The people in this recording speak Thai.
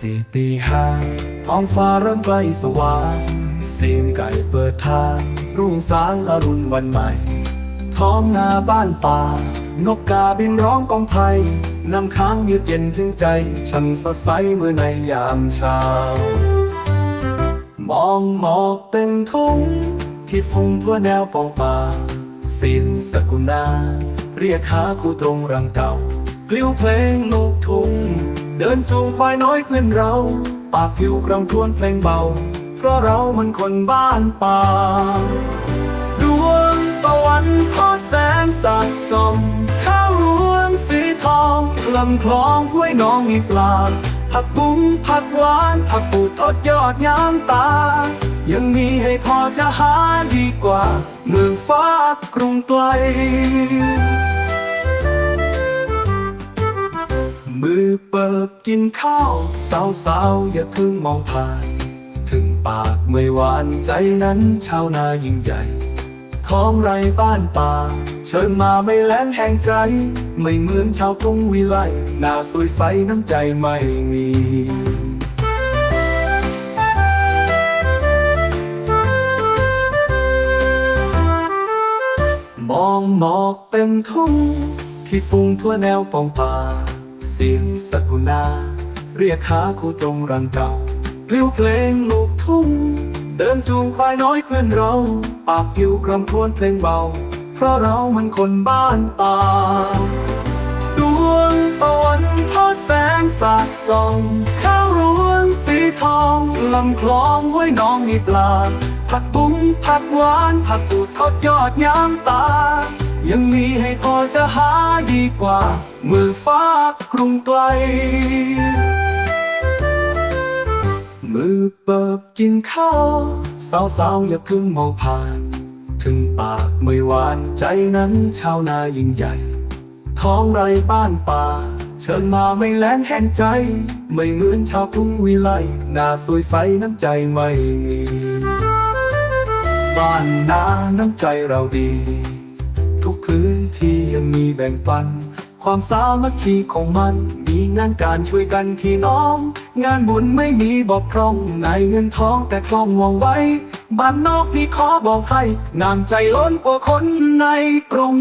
สี่ตีห้าท้องฟ้าเริ่มใกล้สว่างเสียงไก่เปิดทาง รุ่งสางอรุณวันใหม่ ท้องนาบ้านป่า นกกาบินร้องกองไทยนำค้างยืดเย็นถึงใจฉันสดใสเมื่อในยามเช้า มองหมอกเต็มทุ่งที่ฟุ้งทั่วแนวปองป่า สินสกุณาเรียกหาคู่ตรงรังเก่า กลิ้วเพลงลูกทุ่ง เดินจูงควายน้อยเพื่อนเรา ปากผิวกรำทวนเพลงเบา เพราะเรามันคนบ้านป่าดวงตะวันทอดแสงสาดส่องข้าวรวงสีทองลำคลองห้วยน้องมีปลาผักบุ้งผักหวานผักปูทอดยอดงามตา ยังมีให้พอจะหาดีกว่า เมืองฟ้ากรุงไกล กินข้าว สาวๆอย่าเพิ่งมองผ่าน ถึงปากไม่หวานใจนั้นชาวนายิ่งใหญ่ท้องไรบ้านป่า เชิญมาไม่แล้งแห่งใจ ไม่เหมือนชาวกรุงวิไลหน้าสวยใสน้ำใจไม่มีมองหมอกเต็มทุ่งที่ฟุ้งทั่วแนวปองป่า สียงสกุณาเรียกหาคู่ตรงรังเก่าเลี้ยวเพลงลูกทุ่ง เดินจูงควายน้อยเพื่อนเรา ปากผิวครำทวนเพลงเบา เพราะเรามันคนบ้านป่าดวงตะวันทอดแสงสาดส่องข้าวรวงสีทองลำคลองห้วยน้องมีปลาผักบุ้งผักหวานผักตูดทอดยอดยามตา ยังมีให้พอจะหาดีกว่า เมืองฟ้ากรุงไกล มือเปิบกินข้าว สาวๆอย่าเพิ่งมองผ่าน ถึงปากไม่หวานใจนั้นชาวนายิ่งใหญ่ ท้องไรบ้านป่า เชิญมาไม่แล้งแห้งใจ ไม่เหมือนชาวกรุงวิไลหน้าสวยใสน้ำใจไม่มี บ้านนาน้ำใจเราดี บ่งปัน ความสามัคคีของมัน มีงานการช่วยกันพี่น้อง งานบุญไม่มีบอกพร่องในเงินทองแต่คล่องวองไว้บ้านนอกนี่ขอบอกให้น้ำใจล้นกว่าคนในกรุง